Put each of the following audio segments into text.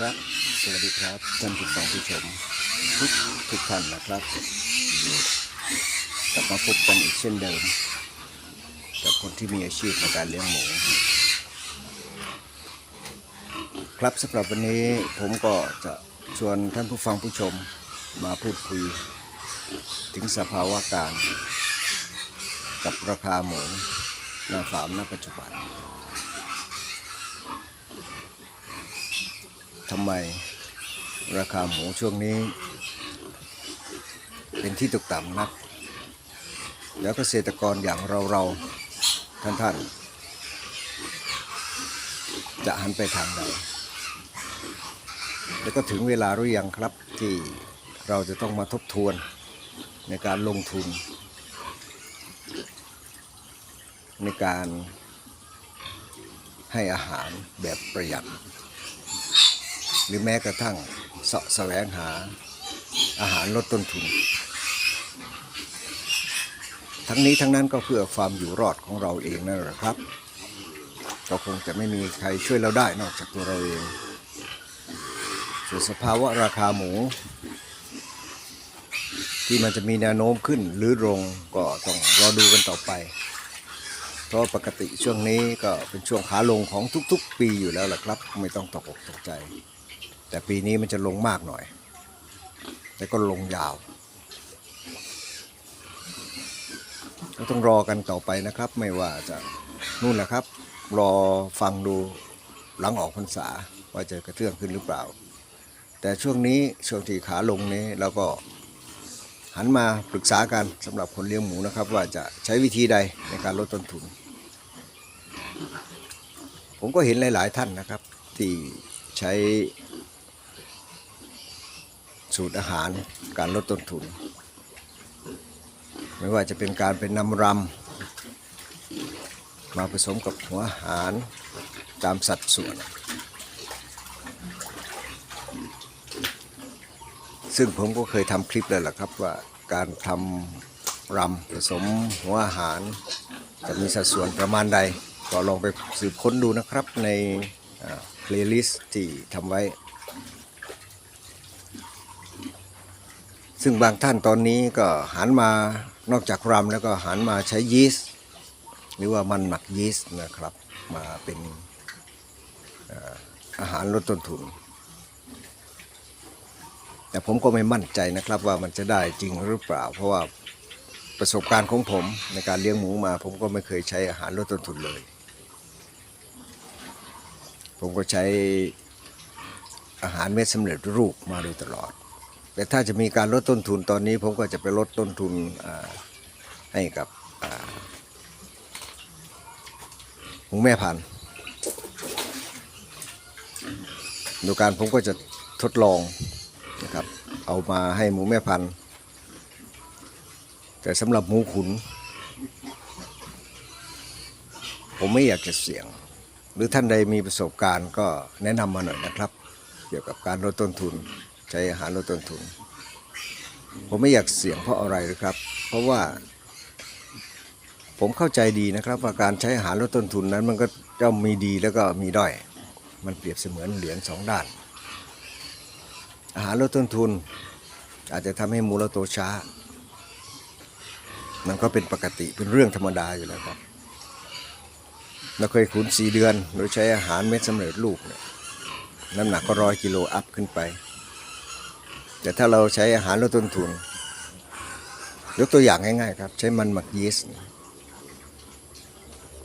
ครับ สวัสดีครับท่านผู้ฟังผู้ชมทุกทุกท่านนะครับ กลับมาพบกันอีกเช่นเดิม กับคนที่มีอาชีพในการเลี้ยงหมู ครับสำหรับวันนี้ผมก็จะชวนท่านผู้ฟังผู้ชมมาพูดคุย ถึงสภาวะการ กับราคาหมูหน้าฟาร์มณปัจจุบัน ทำไมราคาหมูช่วงนี้ เป็นที่ตกต่ำนัก แล้วเกษตรกรอย่างเราเราๆท่านท่านๆจะหันไปทางใดแล้วก็ถึงเวลาหรือยังครับที่เราจะต้องมาทบทวนในการลงทุน ในการให้อาหารแบบประหยัด หรือแม้กระทั่งเสาะแสวงหาอาหารลดต้นทุน ทั้งนี้ทั้งนั้นก็เพื่อความอยู่รอดของเราเองนั่นแหละครับก็คงจะไม่มีใครช่วยเราได้นอกจากตัวเราเองส่วนสภาวะราคาหมู ที่มันจะมีแนวโน้มขึ้นหรือลงก็ต้องรอดูกันต่อไป ราะปกติช่วงนี้ก็เป็นช่วงขาลงของทุกๆ ปีอยู่แล้วล่ะครับ ไม่ต้องตกอกตกใจ แต่ปีนี้มันจะลงมากหน่อย แต่ก็ลงยาวก็ต้องรอกันต่อไปนะครับ ไม่ว่าจะนู่นแหละครับ รอฟังดูหลังออกพรรษาว่าจะกระเตื้องขึ้นหรือเปล่า แต่ช่วงนี้ช่วงที่ขาลงนี้เราก็หันมาปรึกษากันสำหรับคนเลี้ยงหมูนะครับ ว่าจะใช้วิธีใดในการลดต้นทุน ผมก็เห็นหลาย ๆ ท่านนะครับ ที่ใช้สูตรอาหารการลดต้นทุน ไม่ว่าจะเป็นการเป็นนำรำมาผสมกับหัวอาหารตามสัดส่วน ซึ่งผมก็เคยทำคลิปแล้วล่ะครับว่าการทำรำผสมหัวอาหารจะมีสัดส่วนประมาณใด ก็ลองไปสืบค้นดูนะครับในเพลย์ลิสต์ที่ทำไว้ ซึ่งบางท่านตอนนี้ก็หันมานอกจากรำแล้วก็หันมาใช้ยีสต์หรือว่ามันหมักยีสต์นะครับ มาเป็นอาหารลดต้นทุน แต่ผมก็ไม่มั่นใจนะครับว่ามันจะได้จริงหรือเปล่า เพราะว่าประสบการณ์ของผมในการเลี้ยงหมูมา ผมก็ไม่เคยใช้อาหารลดต้นทุนเลย ผมก็ใช้อาหารเม็ดสำเร็จรูปมาโดยตลอด แต่ถ้าจะมีการลดต้นทุนตอนนี้ ผมก็จะไปลดต้นทุนให้กับหมูแม่พันธุ์โดยการผมก็จะทดลองนะครับเอามาให้หมูแม่พันธุ์ แต่สำหรับหมูขุน ผมไม่อยากจะเสี่ยง หรือท่านใดมีประสบการณ์ก็แนะนำมาหน่อยนะครับ เกี่ยวกับการลดต้นทุนใช้อาหารลดต้นทุน ผมไม่อยากเสี่ยงเพราะอะไรหรือครับ เพราะว่า ผมเข้าใจดีนะครับ ว่าการใช้อาหารลดต้นทุนนั้นมันก็ย่อมมีดีแล้วก็มีด้อย มันเปรียบเสมือนเหรียญสองด้าน อาหารลดต้นทุน อาจจะทำให้มูเราโตช้า มันก็เป็นปกติเป็นเรื่องธรรมดาอยู่แล้วครับ เราเคยขุนสี่เดือน โดยใช้อาหารเม็ดสำเร็จรูปเนี่ยน้ำหนักก็ร้อยกิโลอัพขึ้นไป แต่ถ้าเราใช้อาหารลดต้นทุน ยกตัวอย่างง่ายๆครับ ใช้มันหมักยีสต์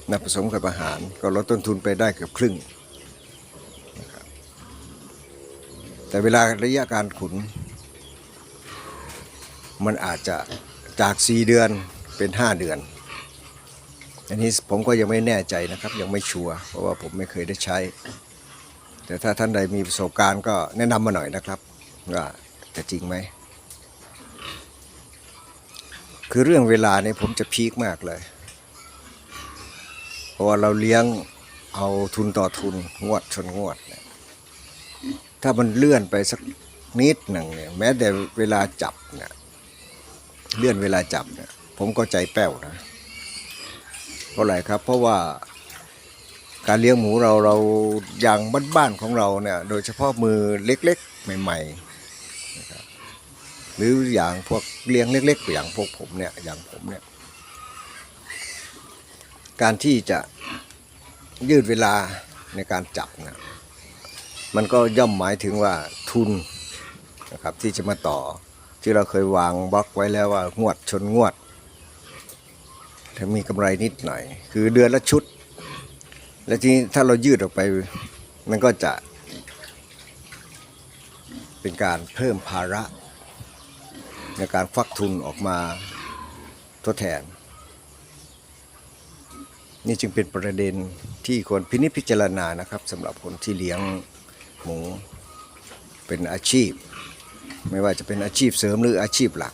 มาผสมกับอาหารก็ลดต้นทุนไปได้เกือบครึ่ง แต่เวลาระยะการขุน มันอาจจะจาก 4 เดือนเป็น 5 เดือน อันนี้ผมก็ยังไม่แน่ใจนะครับ ยังไม่ชัวร์เพราะว่าผมไม่เคยได้ใช้ แต่ถ้าท่านใดมีประสบการณ์ก็แนะนำมาหน่อยนะครับว่าจะจริงไหม คือเรื่องเวลาเนี่ยผมจะพีคมากเลย เพราะว่าเราเลี้ยงเอาทุนต่อทุนงวดชนงวดเนี่ยถ้ามันเลื่อนไปสักนิดหนึ่งเนี่ยแม้แต่เวลาจับเนี่ยเลื่อนเวลาจับเนี่ยผมก็ใจแป้วนะ ราะอะไรครับ เพราะว่าการเลี้ยงหมูเราเราอย่างบ้านๆของเราเนี่ยโดยเฉพาะมือเล็กๆ ใหม่ๆหรืออย่างพวกเลี้ยงเล็กๆอย่างพวกผมเนี่ยอย่างผมเนี่ยการที่จะยืดเวลาในการจับนะมันก็ย่อมหมายถึงว่าทุนนะครับที่จะมาต่อที่เราเคยวางบล็อกไว้แล้วว่างวดชนงวด ถ้ามีกำไรนิดหน่อย คือเดือนละชุด และทีนี้ถ้าเรายืดออกไป มันก็จะ เป็นการเพิ่มภาระ ในการฟักทุนออกมาทดแทน นี่จึงเป็นประเด็นที่ควรพินิจพิจารณานะครับสำหรับคนที่เลี้ยงหมูเป็นอาชีพ ไม่ว่าจะเป็นอาชีพเสริมหรืออาชีพหลัก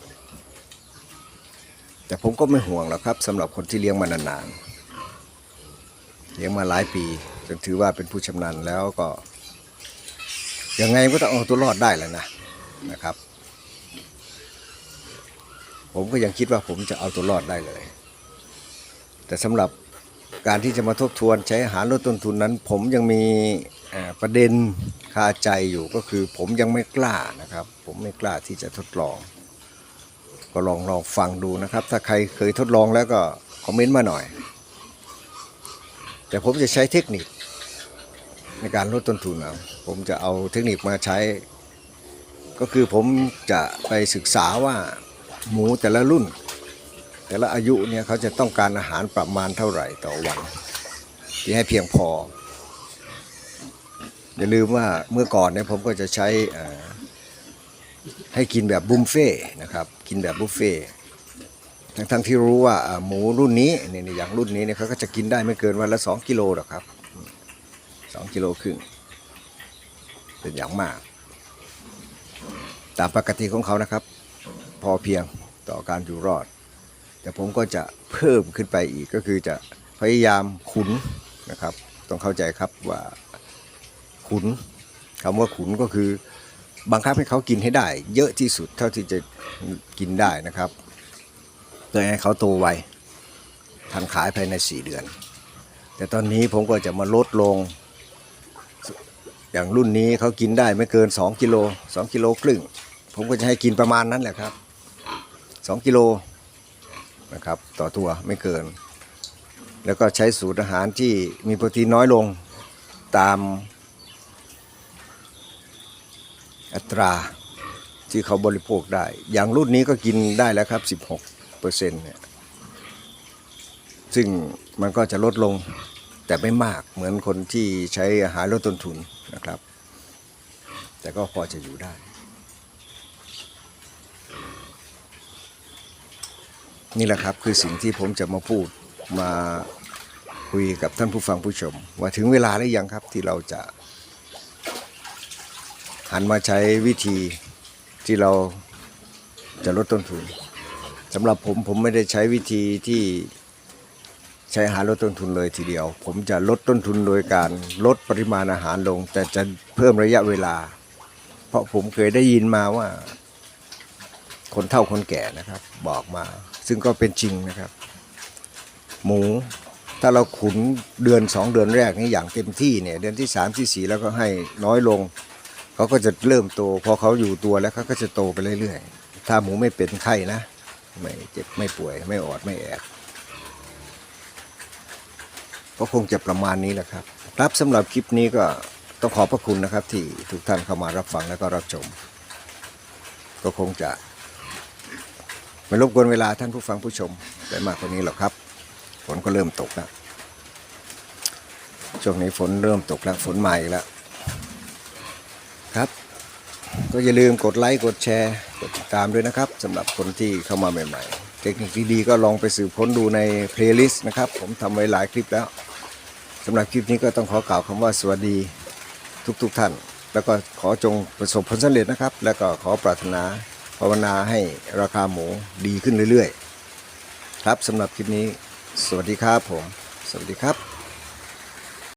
แต่ผมก็ไม่ห่วงหรอกครับสำหรับคนที่เลี้ยงมานานๆเลี้ยงมาหลายปีจนถือว่าเป็นผู้ชำนาญแล้วก็ยังไงก็ต้องเอาตัวรอดได้แหล้วนะนะครับ ผมก็ยังคิดว่าผมจะเอาตัวรอดได้เลย แต่สำหรับการที่จะมาทบทวนใช้อาหารลดต้นทุนนั้น ผมยังมีประเด็นคาใจอยู่ก็คือ ผมยังไม่กล้านะครับ ผมไม่กล้าที่จะทดลอง ก็ลองลองฟังดูนะครับ ถ้าใครเคยทดลองแล้วก็คอมเมนต์มาหน่อย แต่ผมจะใช้เทคนิคในการลดต้นทุนเอาผมจะเอาเทคนิคมาใช้ ก็คือผมจะไปศึกษาว่าหมูแต่ละรุ่น แต่ละอายุเนี่ยเขาจะต้องการอาหารประมาณเท่าไหร่ต่อวันที่ให้เพียงพอ อย่าลืมว่าเมื่อก่อนเนี่ยผมก็จะใช้ให้กินแบบบุฟเฟ่ต์นะครับ กินแบบบุฟเฟ่ทั้งทั้งที่รู้ว่าอ่าหมูรุ่นนี้เนี่ยอย่างรุ่นนี้เนี่ยเขาก็จะกินได้ไม่เกินวันละ 2 กิโลหรอกครับ 2 กิโลครึ่งเป็นอย่างมาก ตามปกติของเขานะครับ พอเพียงต่อการอยู่รอด แต่ผมก็จะเพิ่มขึ้นไปอีกก็คือจะพยายามขุนนะครับ ต้องเข้าใจครับว่าขุนคำว่าขุนก็คือ บังคับให้เขากินให้ได้ เยอะที่สุดเท่าที่จะกินได้นะครับเพื่อให้เขาโตไวทันขายภายใน 4 เดือน แต่ตอนนี้ผมก็จะมาลดลง อย่างรุ่นนี้เขากินได้ไม่เกิน 2 กิโล2กิโลครึ่ง ผมก็จะให้กินประมาณนั้นแหละครับ 2 กิโลนะครับต่อตัวไม่เกิน แล้วก็ใช้สูตรอาหารที่มีโปรตีนน้อยลงตาม อัตราที่เขาบริโภคได้ อย่างรุ่นนี้ก็กินได้แล้วครับ 16เปอร์เซ็นต์เนี่ยซึ่งมันก็จะลดลงแต่ไม่มากเหมือนคนที่ใช้อาหารลดต้นทุนนะครับ แต่ก็พอจะอยู่ได้ นี่แหละครับคือสิ่งที่ผมจะมาพูดมาคุยกับท่านผู้ฟังผู้ชม ว่าถึงเวลาหรือยังครับที่เราจะ หันมาใช้วิธีที่เราจะลดต้นทุนสำหรับผมผมไม่ได้ใช้วิธีที่ใช้หารลดต้นทุนเลยทีเดียว ผมจะลดต้นทุนโดยการลดปริมาณอาหารลง แต่จะเพิ่มระยะเวลา เพราะผมเคยได้ยินมาว่า คนเฒ่าคนแก่นะครับ บอกมา ซึ่งก็เป็นจริงนะครับ หมูถ้าเราขุนเดือนสองเดือนแรกนี่อย่างเต็มที่เนี่ยเดือนที่สามที่สี่แล้วก็ให้น้อยลง เขาก็จะเริ่มโต พอเขาอยู่ตัวแล้วเขาก็จะโตไปเรื่อยๆ ถ้าหมูไม่เป็นไข้นะไม่เจ็บไม่ป่วยไม่ออดไม่แอดก็คงจะประมาณนี้แหละครับ ครับสำหรับคลิปนี้ก็ต้องขอบพระคุณนะครับ ที่ทุกท่านเข้ามารับฟังแล้วก็รับชม ก็คงจะไม่รบกวนเวลาท่านผู้ฟังผู้ชมได้มากกว่านี้หรอกครับฝนก็เริ่มตกแล้วช่วงนี้ฝนเริ่มตกแล้วฝนใหม่แล้ว ครับ ก็อย่าลืมกดไลค์กดแชร์กดติดตามด้วยนะครับสำหรับคนที่เข้ามาใหม่ ๆ เทคนิคดีๆก็ลองไปสืบค้นดูในเพลย์ลิสต์นะครับ ผมทำไว้หลายคลิปแล้วสำหรับคลิปนี้ก็ต้องขอกล่าวคำว่าสวัสดีทุกๆท่าน แล้วก็ขอจงประสบผลสำเร็จนะครับ แล้วก็ขอปรารถนาภาวนาให้ราคาหมูดีขึ้นเรื่อยๆ ครับสำหรับคลิปนี้ สวัสดีครับผม สวัสดีครับ